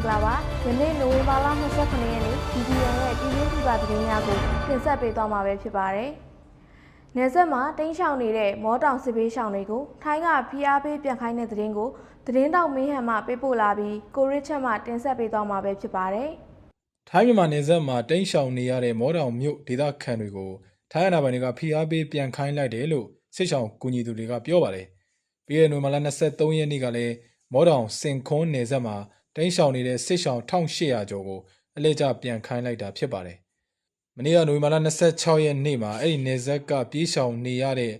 င်္ဂလာပါယနေ့နိုဝင်ဘာလ29ရက်နေ့ DDN ရဲ့ပြည်တွင်းပြည်ပသတင်းများကိုတင်ဆက်ပေးသွားမှာပဲဖြစ်ပါတယ်။နယ်စပ်မှာတင်းချောင်နေတဲ့မောတောင်စစ်ပေးရှောင်တွေကိုထိုင်းကဖိအားပေးပြန်ခိုင်းတဲ့သတင်းကိုသတင်းတောက်မင်းဟန်မှပေးပို့လာပြီးကိုရစ်ချက်မှတင်ဆက်ပေးသွားမှာပဲဖြစ်ပါတယ်။ထိုင်းမြန်မာနယ်စပ်မှာတိန့်ရှောင်နေရတဲ့မောတောင်မြို့ဒေသခံတွေကိုထိုင်းအာဏာပိုင်တွေကဖိအားပေးပြန်ခိုင်းလိုက်တယ်လို့စစ်ဆောင်ကူညီသူတွေကပြောပါတယ်။ပြီးခဲ့တဲ့နိုဝင်ဘာလ23ရက်နေ့ကလည်းမောတောင်စင်ခွန်းနယ်စပ်မှာ တိန့်ရှောင်နေတဲ့စစ်ဆောင်1800ကျော်ကိုအလဲကျပြန်ခိုင်းလိုက်တာဖြစ်ပါတယ်။မနေ့ကနိုဝင်ဘာလ26ရက်နေ့မှာအဲ့ဒီနယ်စပ်ကပြေးရှောင်နေရတဲ့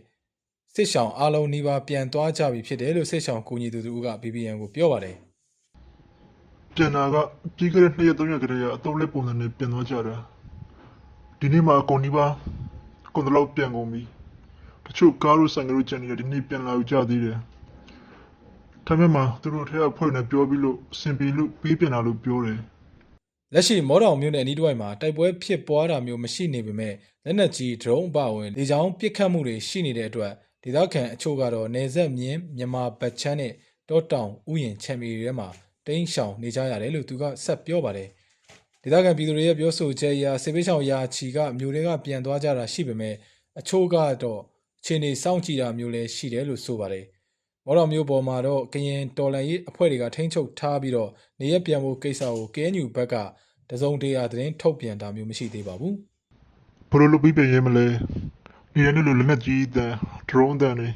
စစ်ဆောင်အလုံးနီးပါးပြန်သွားကြပြီဖြစ်တယ်လို့စစ်ဆောင်ကူညီသူတို့က BBN ကိုပြောပါတယ်။ပြန်လာကပြီးခဲ့တဲ့နှစ်ရက်သုံးရက်ကလေးကအတုံးလေးပုံစံနဲ့ပြန်သွားကြတာဒီနေ့မှအကုန်ဒီပါအကုန်တော့ပြန်ကုန်ပြီတချို့ကားတို့ဆိုင်ကတို့ကျန်နေတယ်ဒီနေ့ပြန်လာကြသေးတယ် ဒါပေမဲ့သူတို့ထဲကဖွဲ့နေပြောပြီးလို့အဆင်ပြေလို့ပေးပြန်လာလို့ပြောတယ်လက်ရှိမောတောင်မြို့နယ်အနီးတစ်ဝိုက်မှာတိုက်ပွဲဖြစ်ပွားတာမျိုးမရှိနေပေမဲ့လက်နက်ကြီးဒရုန်းအပါအဝင်လေကြောင်းပစ်ခတ်မှုတွေရှိနေတဲ့အတွက်ဒေသခံအချို့ကတော့နေဆက်မြင်းမြန်မာဗတ်ချမ်းနဲ့တောတောင်ဥယျင်ချန်ပီတွေထဲမှာတိန်းရှောင်နေကြရတယ်လို့သူကဆက်ပြောပါတယ်ဒေသခံပြည်သူတွေရဲ့ပြောဆိုချက်အရစေပေးချောင်ရာချီကမြို့တွေကပြန်သွားကြတာရှိပေမဲ့အချို့ကတော့အခြေအနေစောင့်ကြည့်တာမျိုးလည်းရှိတယ်လို့ဆိုပါတယ် မော်တော်မျိုးပေါ်မှာတော့ကရင်တော်လန်ရေးအဖွဲ့တွေကထိန်းချုပ်ထားပြီးတော့နေရပြန်ဖို့ကိစ္စကို KNU ဘက်ကတစုံတရာသတင်းထုတ်ပြန်တာမျိုးမရှိသေးပါဘူးဘလို့လို့ပြီးပြန်ရဲမလဲနေရနေလို့လက်နက်ကြီးတန်ဒရုန်းတန်တွေ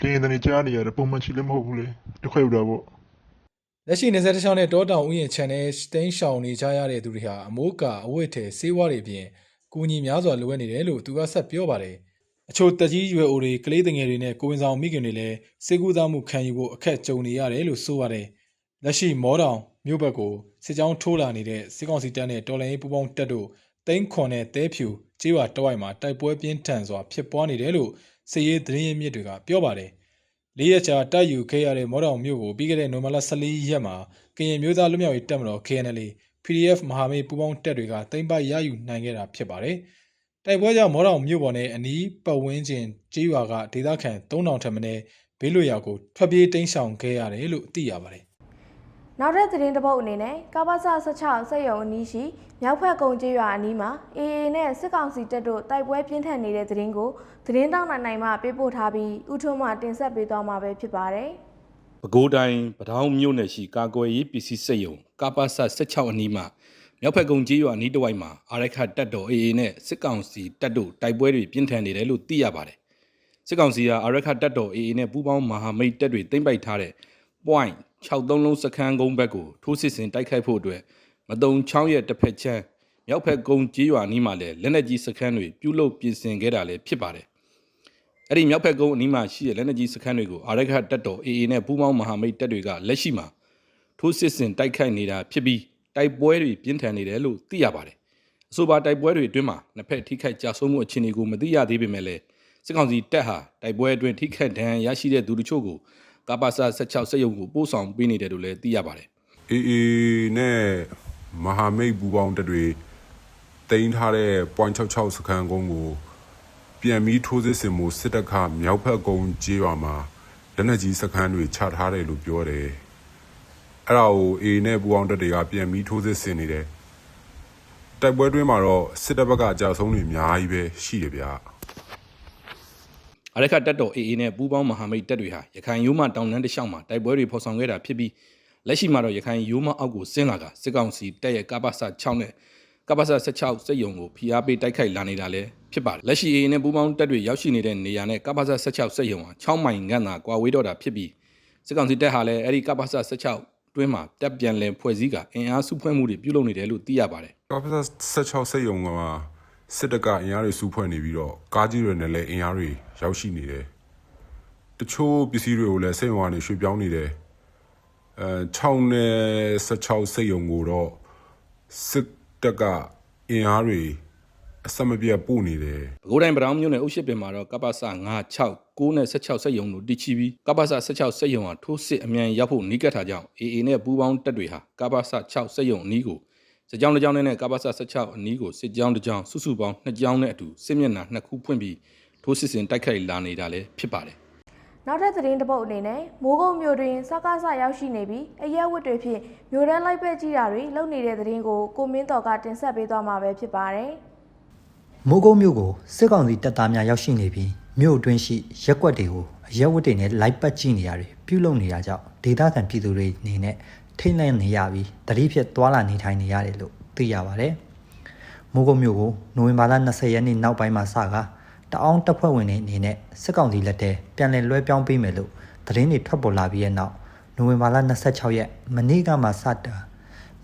လင်းတန်တွေကြားနေရတယ်ပုံမှန်ချီလည်းမဟုတ်ဘူးလေတစ်ခွက်ယူတာပေါ့လက်ရှိနေဆက်တစ်ချောင်းနဲ့တောတောင်ဥယျာဉ်ခြံနဲ့တင်းရှောင်နေကြရတဲ့သူတွေဟာအမိုးကာအဝတ်ထဲစေးဝါးတွေအပြင်ကူညီများစွာလိုအပ်နေတယ်လို့သူကဆက်ပြောပါတယ် အချို့တက်ကြီးရွယ်အိုတွေကလေးငယ်တွေနဲ့ကိုဝင်ဆောင်မိခင်တွေလည်းစေကူသားမှုခံယူဖို့အခက်ကြုံနေရတယ်လို့ဆိုပါတယ်လက်ရှိမောတောင်မြို့ဘက်ကိုစစ်ကြောင်းထိုးလာနေတဲ့စစ်ကောင်စီတပ်နဲ့တော်လိုင်းရေးပူးပေါင်းတပ်တို့တိန်းခွန်နဲ့တဲဖြူကျေးရွာတဝိုက်မှာတိုက်ပွဲပြင်းထန်စွာဖြစ်ပွားနေတယ်လို့စစ်ရေးသတင်းရင်းမြစ်တွေကပြောပါတယ်လေးရက်ကြာတိုက်ယူခဲ့ရတဲ့မော်တောင်မြို့ကိုပြီးခဲ့တဲ့နိုဝင်ဘာလ14ရက်မှာကရင်မျိုးသားလူမျိုးရေးတပ်မတော် KNL PDF မဟာမိတ်ပူးပေါင်းတပ်တွေကတင်ပိုက်ရယူနိုင်ခဲ့တာဖြစ်ပါတယ်။ တိုက်ပွဲကြောင့်မော်တောင်မြို့ပေါ်နဲ့အနီးပတ်ဝန်းကျင်ကျေးရွာကဒေသခံ3000ထက်မနည်းဘေးလွတ်ရာကိုထွက်ပြေးတိမ်းရှောင်ခဲ့ရတယ်လို့သိရပါတယ်နောက်ထပ်သတင်းတစ်ပုဒ်အနေနဲ့ကပ္ပစ16စက်ရုံအနီးရှိမြောက်ဖက်ကုန်းကျေးရွာအနီးမှာ AA နဲ့စစ်ကောင်စီတပ်တို့တိုက်ပွဲပြင်းထန်နေတဲ့သတင်းကိုသတင်းတောက်နိုင်နိုင်မှပေးပို့ထားပြီးဥထုံးမှတင်ဆက်ပေးသွားမှာပဲဖြစ်ပါတယ်။ပဲခူးတိုင်းပထောင်မြို့နယ်ရှိကာကွယ်ရေးပစ္စည်းစက်ရုံကပ္ပစ16အနီးမှာ မြောက်ဖက်ကုန်းကြီးရွာအနီးတစ်ဝိုက်မှာအာရခတပ်တော် AA နဲ့စစ်ကောင်စီတပ်တို့တိုက်ပွဲတွေပြင်းထန်နေတယ်လို့သိရပါတယ်။စစ်ကောင်စီကအာရခတပ်တော် AA နဲ့ပူးပေါင်းမဟာမိတ်တပ်တွေတင်ပိုက်ထားတဲ့ point 63လုံးစခန်းကုန်းဘက်ကိုထိုးစစ်ဆင်တိုက်ခိုက်ဖို့အတွက်မတုံချောင်းရဲ့တစ်ဖက်ချမ်းမြောက်ဖက်ကုန်းကြီးရွာအနီးမှာလည်းလက်နက်ကြီးစခန်းတွေပြုလုပ်ပြင်ဆင်ခဲ့တာလည်းဖြစ်ပါတယ်။အဲ့ဒီမြောက်ဖက်ကုန်းအနီးမှာရှိတဲ့လက်နက်ကြီးစခန်းတွေကိုအာရခတပ်တော် AA နဲ့ပူးပေါင်းမဟာမိတ်တပ်တွေကလက်ရှိမှာထိုးစစ်ဆင်တိုက်ခိုက်နေတာဖြစ်ပြီး တိုက်ပွဲတွေပြင်းထန်နေတယ်လို့သိရပါတယ်။အဆိုပါတိုက်ပွဲတွေအတွင်းမှာနှစ်ဖက်ထိခိုက်ကြဆုံးမှုအခြေအနေကိုမသိရသေးပေမဲ့လည်းစစ်ကောင်စီတပ်ဟာတိုက်ပွဲအတွင်းထိခိုက်ဒဏ်ရာရရှိတဲ့သူတို့ချို့ကိုကပ္ပစ16စက်ရုံကိုပို့ဆောင်ပေးနေတယ်လို့လည်းသိရပါတယ်အေအေနဲ့မဟာမိတ်ပူပေါင်းတပ်တွေတင်ထားတဲ့ .66 စခန်းကုန်းကိုပြန်ပြီးထိုးစစ်ဆင်မှုစစ်တပ်ကမြောက်ဖက်ကုန်းကြေးရွာမှာလက်နက်ကြီးစခန်းတွေချထားတယ်လို့ပြောတယ်။ အဲ့ဒါကိုအေနဲ့ပူပေါင်းတပ်တွေကပြန်ပြီးထိုးစစ်ဆင်နေတယ်။တိုက်ပွဲတွင်းမှာတော့စစ်တပ်ဘက်ကအကြဆုံးတွေအများကြီးပဲရှိတယ်ဗျာ။။အာရခတပ်တော် AA နဲ့ပူးပေါင်းမဟာမိတ်တပ်တွေဟာရခိုင်ရိုးမတောင်တန်းတစ်လျှောက်မှာတိုက်ပွဲတွေဖော်ဆောင်ခဲ့တာဖြစ်ပြီးလက်ရှိမှာတော့ရခိုင်ရိုးမအောက်ကိုဆင်းလာကစစ်ကောင်စီတပ်ရဲ့ကပ္ပစ6နဲ့ကပ္ပစ16စက်ရုံကိုဖိအားပေးတိုက်ခိုက်လာနေတာလည်းဖြစ်ပါတယ်။လက်ရှိ AA နဲ့ပူးပေါင်းတပ်တွေရောက်ရှိနေတဲ့နေရာနဲ့ကပ္ပစ16စက်ရုံဟာ6မိုင်ငန့်သာကွာဝေးတော့တာဖြစ်ပြီးစစ်ကောင်စီတပ်ဟာလည်းအဲ့ဒီကပ္ပစ16 တွင်းမှာတပ်ပြန်လည်ဖွဲ့စည်းကအင်အားစုဖွဲ့မှုတွေပြုလုပ်နေတယ်လို့သိရပါတယ်။ကာဖက်16စိတ်ယုံကမှာစစ်တပ်ကအင်အားတွေစုဖွဲ့နေပြီးတော့ကားကြီးတွေနဲ့လည်းအင်အားတွေရောက်ရှိနေတယ်။တချို့ပစ္စည်းတွေကိုလည်းစိတ်ဝင်ကနေရွှေ့ပြောင်းနေတယ်။အဲ6နဲ့16စိတ်ယုံကိုတော့စစ်တပ်ကအင်အားတွေအဆက်မပြတ်ပို့နေတယ်ပဲခူးတိုင်းပတောင်မြို့နယ်အုပ်ရှိပင်မှာတော့ကပ္ပစ9 6 9နဲ့16စက်ရုံတို့တည်ချီပြီးကပ္ပစ16စက်ရုံဟာထိုးစစ်အမြန်ရောက်ဖို့နီးကပ်တာကြောင့် AA နဲ့ပူးပေါင်းတပ်တွေဟာကပ္ပစ6စက်ရုံအနီးကိုစစ်ကြောင်းတစ်ကြောင်းနဲ့ကပ္ပစ16အနီးကိုစစ်ကြောင်းတစ်ကြောင်းစုစုပေါင်း2ကြောင်းနဲ့အတူစစ်မျက်နှာ2ခုဖွင့်ပြီးထိုးစစ်ဆင်တိုက်ခိုက်လာနေတာလည်းဖြစ်ပါတယ်နောက်ထပ်သတင်းတစ်ပုဒ်အနေနဲ့မိုးကုတ်မြို့တွင်စကားဆရောက်ရှိနေပြီးအရက်ဝတ်တွေဖြင့်မြို့တန်းလိုက်ပဲကြည့်တာတွေလုပ်နေတဲ့သတင်းကိုကိုမင်းတော်ကတင်ဆက်ပေးသွားမှာပဲဖြစ်ပါတယ်။မိုးကုတ်မြို့ကိုစစ်ကောင်စီတပ်သားများရောက်ရှိနေပြီး မြို့အတွင်းရှိရက်ကွက်တွေကိုအရက်ဝတ်တွေနဲ့လိုက်ပတ်ကြည့်နေရတွေပြုလုပ်နေတာကြောင့်ဒေသခံပြည်သူတွေအနေနဲ့ထိတ်လန့်နေရပြီးတတိဖြစ်သွာလာနေထိုင်နေရတယ်လို့သိရပါဗျ။မိုးကုတ်မြို့ကိုနိုဝင်ဘာလ20ရက်နေ့နောက်ပိုင်းမှာစကားတအောင်တပ်ဖွဲ့ဝင်တွေအနေနဲ့စစ်ကောင်စီလက်ထဲပြန်လည်လွှဲပြောင်းပေးမယ်လို့သတင်းတွေထွက်ပေါ်လာပြီးတဲ့နောက်နိုဝင်ဘာလ26ရက်မနေ့ကမှစတာ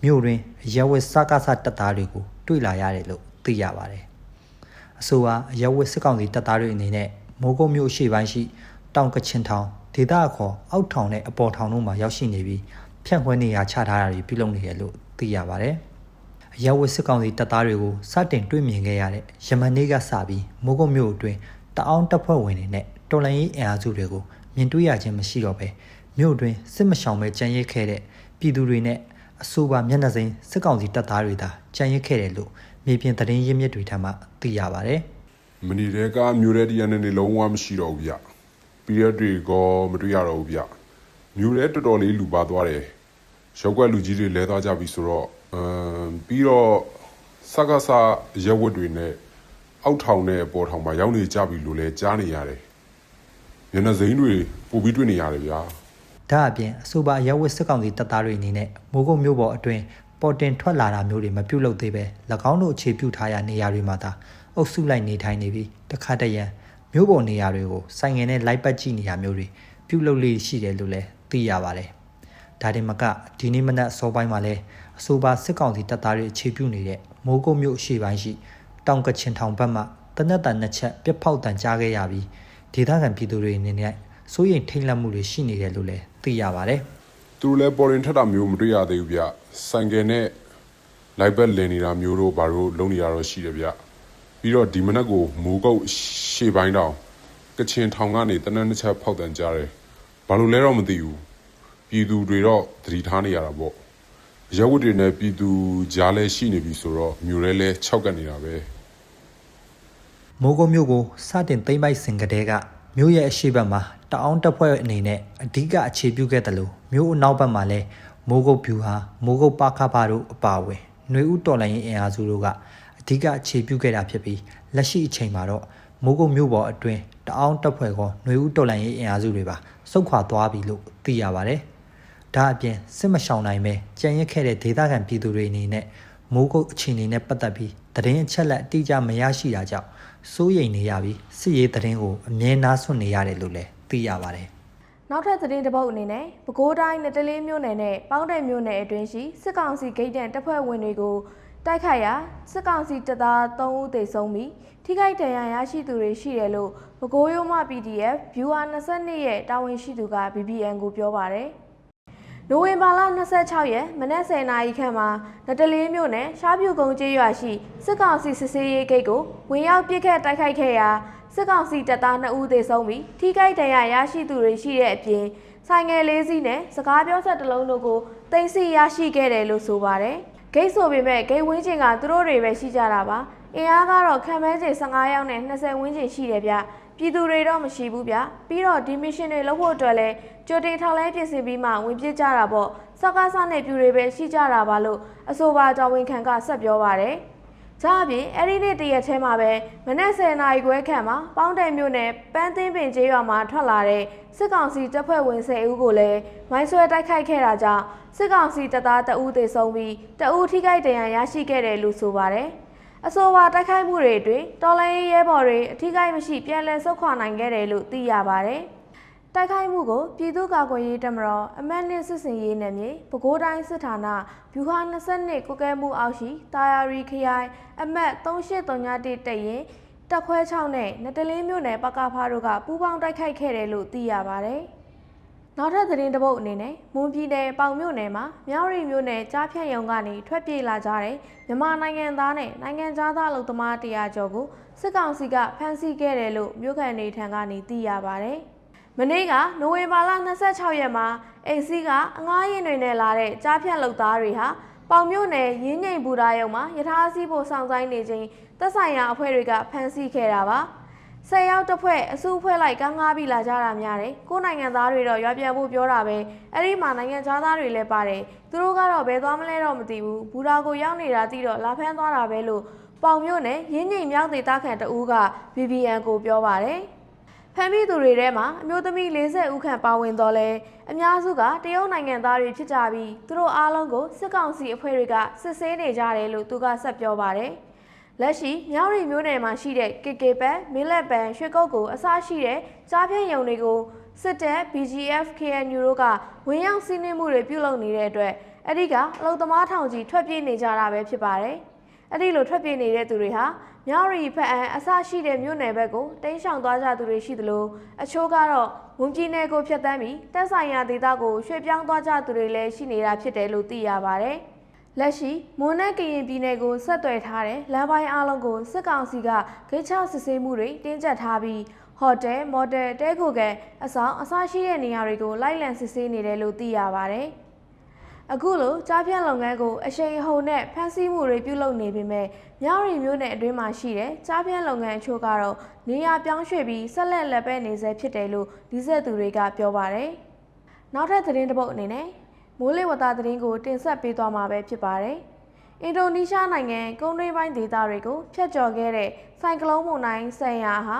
မြို့တွင်အရက်ဝတ်စကားစတပ်သားတွေကိုတွေ့လာရတယ်လို့သိရပါတယ်။အဆိုပါအရက်ဝတ်စစ်ကောင်စီတပ်သားတွေအနေနဲ့ မိုးကုတ်မြို့ရှေ့ပိုင်းရှိတောင်ကချင်ထောင်ဒေသအခေါ်အောက်ထောင်နဲ့အပေါ်ထောင်တို့မှာရောက်ရှိနေပြီးဖြန့်ခွဲနေရချထားတာတွေပြုလုပ်နေတယ်လို့သိရပါတယ်။အရက်ဝတ်စစ်ကောင်စီတပ်သားတွေကိုစတင်တွေ့မြင်ခဲ့ရတဲ့ယမန်နေ့ကစပြီးမိုးကုတ်မြို့အတွင်းတအောင်တပ်ဖွဲ့ဝင်တွေနဲ့တော်လိုင်းရေးအင်အားစုတွေကိုမြင်တွေ့ရခြင်းမရှိတော့ပဲမြို့အတွင်းစစ်မရှောင်ပဲကြံရစ်ခဲ့တဲ့ပြည်သူတွေနဲ့အဆိုပါမျက်နှာစိမ်းစစ်ကောင်စီတပ်သားတွေသာကြံရစ်ခဲ့တယ်လို့မြေပြင်သတင်းရင်းမြစ်တွေထံမှသိရပါတယ်။ မနီတဲ့ကမျိုးတဲ့တရားနဲ့လုံးဝမရှိတော့ဘူးဗျပြီးရက်တွေကောမတွေ့ရတော့ဘူးဗျမျိုးတဲ့တော်တော်လေးလူပါသွားတယ်ရောက်ကွက်လူကြီးတွေလဲသွားကြပြီဆိုတော့အမ်ပြီးတော့စကားစရက်ဝတ်တွေနဲ့အောက်ထောင်နဲ့ပေါ်ထောင်မှာရောက်နေကြပြီလို့လဲကြားနေရတယ်မျက်နှာစိမ်းတွေပို့ပြီးတွေ့နေရတယ်ဗျာဒါအပြင်အဆိုပါရက်ဝစ်စစ်ကောင်စီတပ်သားတွေအနေနဲ့မိုးကုတ်မြို့ပေါ်အတွင်း ပေါ်တင်ထွက်လာတာမျိုးတွေမပြုတ်လုပ်သေးပဲ၎င်းတို့အခြေပြုထားရနေရာတွေမှာသာအုပ်စုလိုက်နေထိုင်နေပြီးတခါတရံမြို့ပေါ်နေရာတွေကိုဆိုင်ငယ်နဲ့လိုက်ပတ်ကြည့်နေရမျိုးတွေပြုတ်လုပ်လေးရှိတယ်လို့လည်းသိရပါတယ်။ဒါတင်မကဒီနေ့မနက်စောပိုင်းမှာလဲအဆိုပါစစ်ကောင်စီတပ်သားတွေအခြေပြုနေတဲ့မိုးကုတ်မြို့အရှေ့ပိုင်းရှိတောင်ကချင်ထောင်ဘက်မှတနက်တန်နှစ်ချက်ပြက်ဖောက်တန်ကြားခဲ့ရပြီးဒေသခံပြည်သူတွေအနေနဲ့စိုးရိမ်ထိတ်လန့်မှုတွေရှိနေတယ်လို့လည်းသိရပါတယ်။ သူတို့လည်းပေါ်ရင်ထက်တာမျိုးမတွေ့ရသေးဘူးဗျဆိုင်ကယ်နဲ့လိုက်ဘက်လင်နေတာမျိုးတို့ဘာလို့လုံးနေရတော့ရှိတယ်ဗျပြီးတော့ဒီမနက်ကိုမိုးကုတ်ရှေ့ပိုင်းတောင်ကချင်ထောင်ကနေတနက်နှစ်ချက်ဖောက်တန်ကြတယ်ဘာလို့လဲတော့မသိဘူးပြည်သူတွေတော့သတိထားနေရတာပေါ့ရက်ဝတ်တွေနဲ့ပြည်သူကြားလဲရှိနေပြီဆိုတော့မျိုးလဲလဲ၆ကပ်နေတာပဲမိုးကုတ်မြို့ကိုစတင်သိမ်းပိုက်စဉ်ကတည်းက မြို့ရဲ့အရှေ့ဘက်မှာတအောင်းတပ်ဖွဲ့အနေနဲ့အဓိကအခြေပြုခဲ့တယ်လို့မြို့အနောက်ဘက်မှာလည်းမိုးကုတ်ဖြူဟာမိုးကုတ်ပါခပါတို့အပါအဝင်နှွေဦးတော်လိုင်းရင်အားစုတို့ကအဓိကအခြေပြုခဲ့တာဖြစ်ပြီးလက်ရှိအချိန်မှာတော့မိုးကုတ်မြို့ပေါ်အတွင်းတအောင်းတပ်ဖွဲ့ကနှွေဦးတော်လိုင်းရင်အားစုတွေပါစုခွာသွားပြီလို့သိရပါတယ်။ဒါအပြင်စစ်မရှောင်နိုင်ပဲကြံရက်ခဲ့တဲ့ဒေသခံပြည်သူတွေအနေနဲ့မိုးကုတ်အခြေအနေနဲ့ပတ်သက်ပြီးသတင်းအချက်အလက်အတိအကျမရရှိတာကြောင့် စိုးရိမ်နေရပြီးစစ်ရေးသတင်းကိုအမြဲနားဆွနေရတယ်လို့လည်းသိရပါတယ်။နောက်ထပ်သတင်းတစ်ပုဒ်အနေနဲ့ပဲခူးတိုင်းနတလေးမြို့နယ်နဲ့ပေါင်းတယ်မြို့နယ်အတွင်းရှိစစ်ကောင်စီဂိတ်တန်တပ်ဖွဲ့ဝင်တွေကိုတိုက်ခိုက်ရာစစ်ကောင်စီတပ်သား3ဦးသေဆုံးပြီးထိခိုက်ဒဏ်ရာရရှိသူတွေရှိတယ်လို့ပဲခူးရိုးမ PDF Viewer 22ရဲ့တာဝန်ရှိသူက BBN ကိုပြောပါတယ်။ နိုဝင်ဘာလ26ရက်မနက်10:00နာရီခန့်မှာနတလေးမြို့နယ်ရှားပြူကုန်းကျေးရွာရှိစစ်ကောင်စီစစ်ဆေးရေးဂိတ်ကိုဝင်ရောက်ပစ်ခတ်တိုက်ခိုက်ခဲ့ရာစစ်ကောင်စီတပ်သား2ဦးသေဆုံးပြီးထိခိုက်ဒဏ်ရာရရှိသူတွေရှိတဲ့အပြင်ဆိုင်ငယ်လေးစီးနဲ့စကားပြောဆက်တစ်လုံးတို့ကိုတင်စီရရှိခဲ့တယ်လို့ဆိုပါတယ်။ဂိတ်ဆိုပေမဲ့ဂိတ်ဝင်းကျင်ကသူတို့တွေပဲရှိကြတာပါ။အင်အားကတော့ခံမဲကျင်15ရောက်နဲ့20ဝန်းကျင်ရှိတယ်ဗျ။ ပြည်သူတွေတော့မရှိဘူးဗျ။ပြီးတော့ဒီမစ်ရှင်တွေလုပ်ဖို့အတွက်လဲကြိုတင်ထောက်လဲပြင်ဆင်ပြီးမှဝင်ပြစ်ကြတာပေါ့။စကားစနဲ့ပြူတွေပဲရှိကြတာပါလို့အဆိုပါတော်ဝင်ခံကဆက်ပြောပါတယ်။ကြအပြင်အဲ့ဒီနေ့တရက်ထဲမှာပဲမနက်10:00နာရီခွဲခန့်မှာပေါင်းတယ်မြို့နယ်ပန်းသင်းပင်ကျေးရွာမှာထွက်လာတဲ့စစ်ကောင်စီတပ်ဖွဲ့ဝင်10ဦးကိုလည်းမိုင်းဆွဲတိုက်ခိုက်ခဲ့တာကြောင့်စစ်ကောင်စီတပ်သား2ဦးသေဆုံးပြီး2ဦးထိခိုက်ဒဏ်ရာရရှိခဲ့တယ်လို့ဆိုပါတယ်။ အဆိုပါတိုက်ခိုက်မှုတွေအတွင်းတော်လိုင်းရဲဘော်တွေအထိခိုက်မရှိပြန်လည်ဆုတ်ခွာနိုင်ခဲ့တယ်လို့သိရပါတယ်။တိုက်ခိုက်မှုကိုပြည်သူ့ကာကွယ်ရေးတပ်မတော်အမတ်နှင့်စစ်စင်ရေးနယ်မြေပဲခူးတိုင်းစစ်ဌာနဗျူဟာ22ကုကဲမှုအောက်ရှိတာယာရီခရိုင်အမတ်3831တက်ရင်တက်ခွဲ6နဲ့နတလင်းမြို့နယ်ပကဖားတို့ကပူးပေါင်းတိုက်ခိုက်ခဲ့တယ်လို့သိရပါတယ်။ နောက်ထပ်သတင်းတစ်ပုဒ်အနေနဲ့မွန်ပြည်နယ်ပေါင်မြို့နယ်မှာမြောက်ရီမြို့နယ်ကြားဖြတ်ရုံကနေထွက်ပြေးလာကြတဲ့မြန်မာနိုင်ငံသားနဲ့နိုင်ငံသားအလုပ်သမားတရားကျော်ကိုစစ်ကောင်စီကဖမ်းဆီးခဲ့တယ်လို့မြို့ခံတွေထံကနေသိရပါတယ်။မနေ့ကနိုဝင်ဘာလ26ရက်မှာအိမ်စီးကအငားရင်တွေနဲ့လာတဲ့ကြားဖြတ်လုပ်သားတွေဟာပေါင်မြို့နယ်ရင်းငိမ်ဘူတာရုံမှာယထာစီးဖို့စောင့်ဆိုင်နေချိန်သက်ဆိုင်ရာအဖွဲ့တွေကဖမ်းဆီးခဲ့တာပါ ဆယ်ယောက်တစ်ဖွဲ့အစုအဖွဲ့လိုက်ကားငားပြီးလာကြတာများတယ်ကိုယ်နိုင်ငံသားတွေတော့ရွာပြန်ဖို့ပြောတာပဲအဲ့ဒီမှာနိုင်ငံသားသားတွေလည်းပါတယ်သူတို့ကတော့ဘယ်သွားမလဲတော့မသိဘူးဘူရာကိုရောက်နေတာသိတော့လာဖမ်းသွားတာပဲလို့ပေါင်မြို့နယ်ရင်းငိမ်မြောက်ဒေသခံတဦးက VVN ကိုပြောပါတယ်ဖမ်းမိသူတွေထဲမှာအမျိုးသမီး40ဦးခန့်ပါဝင်တော့လဲအများစုကတရုတ်နိုင်ငံသားတွေဖြစ်ကြပြီးသူတို့အားလုံးကိုစစ်ကောင်စီအဖွဲ့တွေကစစ်ဆေးနေကြတယ်လို့သူကဆက်ပြောပါတယ်။ လက်ရှိမြောက်ရီမျိုးနယ်မှာရှိတဲ့ KK ပန်မင်းလက်ပန်ရွှေကုတ်ကိုအစားရှိတဲ့ကြားဖြန့်ယုံတွေကိုစစ်တပ် BGF KNU တို့ကဝင်ရောက်စီးနင်းမှုတွေပြုလုပ်နေတဲ့အတွက်အဲ့ဒီကအလုံသမားထောင်ကြီးထွက်ပြေးနေကြတာပဲဖြစ်ပါတယ်။အဲ့ဒီလိုထွက်ပြေးနေတဲ့သူတွေဟာမြောက်ရီဖက်အန်အစရှိတဲ့မြို့နယ်ဘက်ကိုတင်းရှောင်သွားကြသူတွေရှိသလိုအချို့ကတော့ဝန်ကြီးနယ်ကိုဖျက်ဆီးပြီးတက်ဆိုင်ရာဒေသကိုရွှေ့ပြောင်းသွားကြသူတွေလည်းရှိနေတာဖြစ်တယ်လို့သိရပါတယ်။ လက်ရှိမွန်နဲ့ကရင်ပြည်နယ်ကိုဆက်သွယ်ထားတဲ့လမ်းပိုင်းအလုံးကိုစစ်ကောင်စီကဂိတ်ချစစ်ဆေးမှုတွေတင်းကျပ်ထားပြီးဟိုတယ်မော်တယ်တဲခိုကန်အဆောင်အစရှိတဲ့နေရာတွေကိုလိုက်လံစစ်ဆေးနေတယ်လို့သိရပါတယ်။အခုလိုကြားဖြန့်လုပ်ငန်းကိုအရှိန်အဟုန်နဲ့ဖန်ဆီးမှုတွေပြုလုပ်နေပေမဲ့မြောက်ရီမျိုးနယ်အတွင်းမှာရှိတဲ့ကြားဖြန့်လုပ်ငန်းအချို့ကတော့နေရာပြောင်းရွှေ့ပြီးဆက်လက်လက်ပဲနေဆဲဖြစ်တယ်လို့ဒီဆက်သူတွေကပြောပါတယ်။နောက်ထပ်သတင်းတစ်ပုဒ်အနေနဲ့ မိုးလေဝသသတင်းကိုတင်ဆက်ပေးသွားမှာပဲဖြစ်ပါတယ်။အင်ဒိုနီးရှားနိုင်ငံကုန်းတွင်းပိုင်းဒေသတွေကိုဖျက်ကျော်ခဲ့တဲ့ဆိုင်ကလုန်းမုန်တိုင်းဆန်ယာဟာ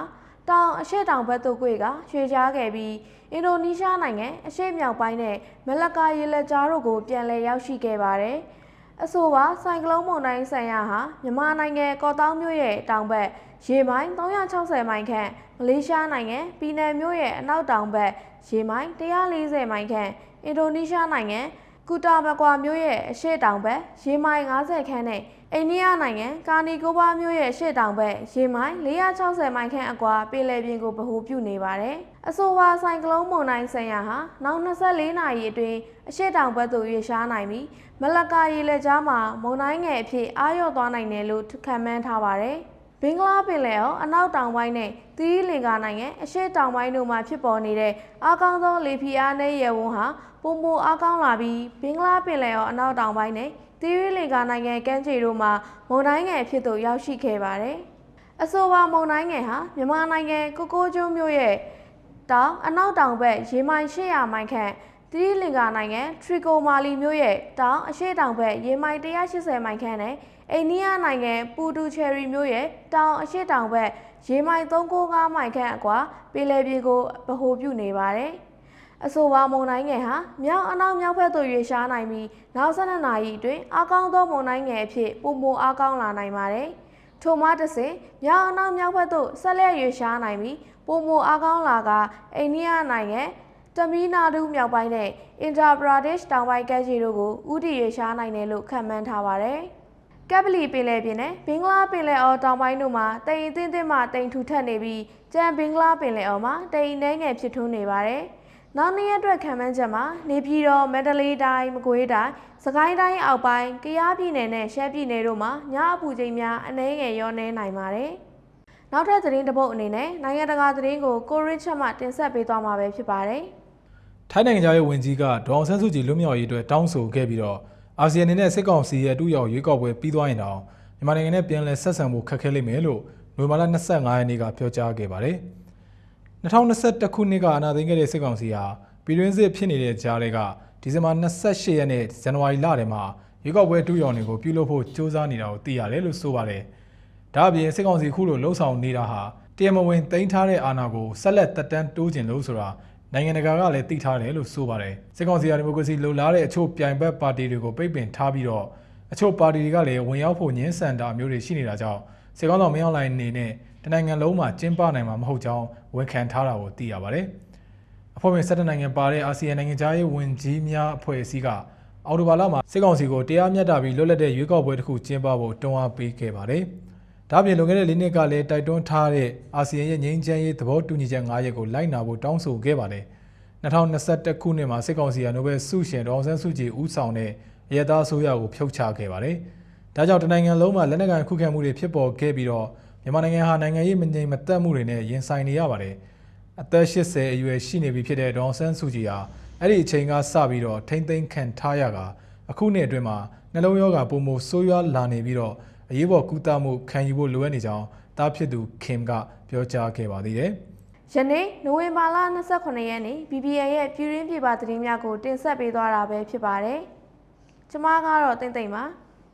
တောင်အရှေ့တောင်ဘက်သို့ကွေ့ကရွှေချားခဲ့ပြီးအင်ဒိုနီးရှားနိုင်ငံအရှေ့မြောက်ပိုင်းနဲ့မလက္ကာရေလက်ကြားတို့ကိုပြန်လည်ရောက်ရှိခဲ့ပါတယ်။အဆိုပါဆိုင်ကလုန်းမုန်တိုင်းဆန်ရဟာမြန်မာနိုင်ငံကော့တောင်းမြို့ရဲ့တောင်ဘက်ရေမိုင်360မိုင်ခန့်မလေးရှားနိုင်ငံပီနန်မြို့ရဲ့အနောက်တောင်ဘက်ရေမိုင်140မိုင်ခန့် အင်ဒိုနီးရှားနိုင်ငံကူတာဘကွာမြို့ရဲ့အရှေ့တောင်ဘက်ရေမိုင်90ခန့်နဲ့အိန္ဒိယနိုင်ငံကာနီကိုဘာမြို့ရဲ့ရှေ့တောင်ဘက်ရေမိုင်460မိုင်ခန့်အကွာပင်လယ်ပြင်ကိုဗဟိုပြုနေပါတယ်။အဆိုပါဆိုင်ကလုန်းမုန်တိုင်းဆန်ရဟာနောက်24နာရီအတွင်းအရှေ့တောင်ဘက်သို့ရွေ့ရှားနိုင်ပြီးမလကာရေလက်ကြားမှာမုန်တိုင်းငယ်အဖြစ်အာရုံသွားနိုင်တယ်လို့ခန့်မှန်းထားပါတယ်။ဘင်္ဂလားပင်လယ်အော်အနောက်တောင်ပိုင်းနဲ့သီရိလင်္ကာနိုင်ငံအရှေ့တောင်ပိုင်းတို့မှာဖြစ်ပေါ်နေတဲ့အားကောင်းသောလေဖိအားနည်းရေဝန်းဟာ ပုံမအားကောင်းလာပြီးဘင်္ဂလားပင်လယ်အော်အနောက်တောင်ပိုင်းနဲ့သီရိလင်္ကာနိုင်ငံကမ်းခြေတို့မှာမုန်တိုင်းငယ်အဖြစ်သို့ရောက်ရှိခဲ့ပါတယ်။အဆိုပါမုန်တိုင်းငယ်ဟာမြန်မာနိုင်ငံကိုကိုကျွန်းမြို့ရဲ့တောင်အနောက်တောင်ဘက်ရေမိုင်800မိုင်ခန့်သီရိလင်္ကာနိုင်ငံထရီကိုမာလီမြို့ရဲ့တောင်အရှေ့တောင်ဘက်ရေမိုင်180မိုင်ခန့်နဲ့အိန္ဒိယနိုင်ငံပူတူချယ်ရီမြို့ရဲ့တောင်အရှေ့တောင်ဘက်ရေမိုင်395မိုင်ခန့်အကွာပင်လယ်ပြင်ကိုဗဟိုပြုနေပါတယ်။ အဆိုပါမုန်တိုင်းငယ်ဟာမြောက်အနောက်မြောက်ဘက်သို့ရွေ့ရှားနိုင်ပြီးနောက်12နာရီအတွင်းအားကောင်းသောမုန်တိုင်းငယ်အဖြစ်ပုံမအားကောင်းလာနိုင်ပါတယ်။ထိုမှတစ်ဆင့်မြောက်အနောက်မြောက်ဘက်သို့ဆက်လက်ရွေ့ရှားနိုင်ပြီးပုံမအားကောင်းလာကအိန္ဒိယနိုင်ငံတမီနာဒူမြောက်ပိုင်းနဲ့အင်တာပရာဒက်ရှ်တောင်ပိုင်းကမ်းခြေတို့ကိုဥတီရွေ့ရှားနိုင်တယ်လို့ခန့်မှန်းထားပါတယ်။ကပ်ပလီပင်လယ်ပြင်နဲ့ဘင်္ဂလားပင်လယ်အော်တောင်ပိုင်းတို့မှာတိမ်အင်းတင်းမှတိမ်ထူထပ်နေပြီးကြံဘင်္ဂလားပင်လယ်အော်မှာတိမ်နှဲငယ်ဖြစ်ထွန်းနေပါတယ်။ နောက်နေ့ရက်အတွက်ခံမှန်းချက်မှာနေပြည်တော်မန္တလေးတိုင်းမကွေးတိုင်းစကိုင်းတိုင်းအောက်ပိုင်းကယားပြည်နယ်နဲ့ရှမ်းပြည်နယ်တို့မှာညအပူချိန်များအနည်းငယ်ရောနေနိုင်ပါတယ်။နောက်ထပ်သတင်းတစ်ပုဒ်အနေနဲ့နိုင်ငံတကာသတင်းကိုကိုရစ်ချက်မှတင်ဆက်ပေးသွားမှာပဲဖြစ်ပါတယ်။ထိုင်းနိုင်ငံသားရဲ့ဝင်ကြီးကဒေါအောင်ဆန်းစုကြည်လွတ်မြောက်ရေးအတွက်တောင်းဆိုခဲ့ပြီးတော့အာဆီယံအနေနဲ့စစ်ကောင်စီရဲ့အတူရောက်ရွေးကောက်ပွဲပြီးသွားရင်တောင်မြန်မာနိုင်ငံနဲ့ပြန်လည်ဆက်ဆံဖို့ခက်ခဲလိမ့်မယ်လို့နိုဝင်ဘာလ25ရက်နေ့ကပြောကြားခဲ့ပါတယ်။ 2021ခုနှစ်ကအာဏာသိမ်းခဲ့တဲ့စစ်ကောင်စီဟာပြည်တွင်းစစ်ဖြစ်နေတဲ့ကြားတွေကဒီဇင်ဘာ28ရက်နဲ့ဇန်နဝါရီလထဲမှာရွေးကောက်ပွဲအတူရောက်တွေကိုပြုလုပ်ဖို့စ조사နေတာကိုသိရတယ်လို့ဆိုပါတယ်။ဒါအပြင်စစ်ကောင်စီခုလိုလှုံ့ဆော်နေတာဟာတရားမဝင်တင်ထားတဲ့အာဏာကိုဆက်လက်တက်တန်းတိုးကျင်လို့ဆိုတာနိုင်ငံတကာကလည်းသိထားတယ်လို့ဆိုပါတယ်စစ်ကောင်စီကဒီမိုကရေစီလှုပ်လာတဲ့အချို့ပြိုင်ဘက်ပါတီတွေကိုပိတ်ပင်ထားပြီးတော့အချို့ပါတီတွေကလည်းဝင်ရောက်ဖို့ညှင်းဆန်တာမျိုးတွေရှိနေတာကြောင့်စစ်ကောင်ဆောင်မင်းအောင်လှိုင်အနေနဲ့ တနိုင်ငံလုံးမှာကျင်းပနိုင်မှာမဟုတ်ကြောင်းဝန်ခံထားတာကိုသိရပါတယ်အဖွဲ့ဝင်၁၇နိုင်ငံပါတဲ့အာဆီယံနိုင်ငံသားရေးဝန်ကြီးများအဖွဲ့အစည်းကအော်တိုဘာလမှာစစ်ကောင်စီကိုတရားမျှတပြီးလွတ်လပ်တဲ့ရွေးကောက်ပွဲတစ်ခုကျင်းပဖို့တွန်းအားပေးခဲ့ပါတယ်။ဒါ့အပြင်လွန်ခဲ့တဲ့၄နှစ်ကလည်းတိုက်တွန်းထားတဲ့အာဆီယံရဲ့ငြိမ်းချမ်းရေးသဘောတူညီချက်၅ရပ်ကိုလိုက်နာဖို့တောင်းဆိုခဲ့ပါတယ်။2021ခုနှစ်မှာစစ်ကောင်စီကနိုဘယ်ဆုရှင်ဒေါအောင်ဆန်းစုကြည်ဦးဆောင်တဲ့အရသာအစိုးရကိုဖြုတ်ချခဲ့ပါတယ်။ဒါကြောင့်တနိုင်ငံလုံးမှာလက်နက်ကိုင်ခုခံမှုတွေဖြစ်ပေါ်ခဲ့ပြီးတော့ မြန်မာနိုင်ငံဟာနိုင်ငံရေးမငြိမ်မသက်မှုတွေနဲ့ရင်ဆိုင်နေရပါတယ်။အသက်80အရွယ်ရှိနေပြီဖြစ်တဲ့ဒေါအောင်ဆန်းစုကြည်ဟာအဲ့ဒီအချိန်ကစပြီးတော့ထိမ့်သိမ်းခံထားရကအခုနှစ်အတွင်းမှာနှလုံးရောဂါပုံမဆိုးရွားလာနေပြီးတော့အရေးပေါ်ကုသမှုခံယူဖို့လိုအပ်နေကြောင်းတားဖြစ်သူခင်ကပြောကြားခဲ့ပါသေးတယ်။ယနေ့နိုဝင်ဘာလ29ရက်နေ့ BBN ရဲ့ပြည်ရင်းပြည်ပသတင်းများကိုတင်ဆက်ပေးသွားတာပဲဖြစ်ပါတယ်။ကျမကတော့တိမ့်တိမ့်ပါ။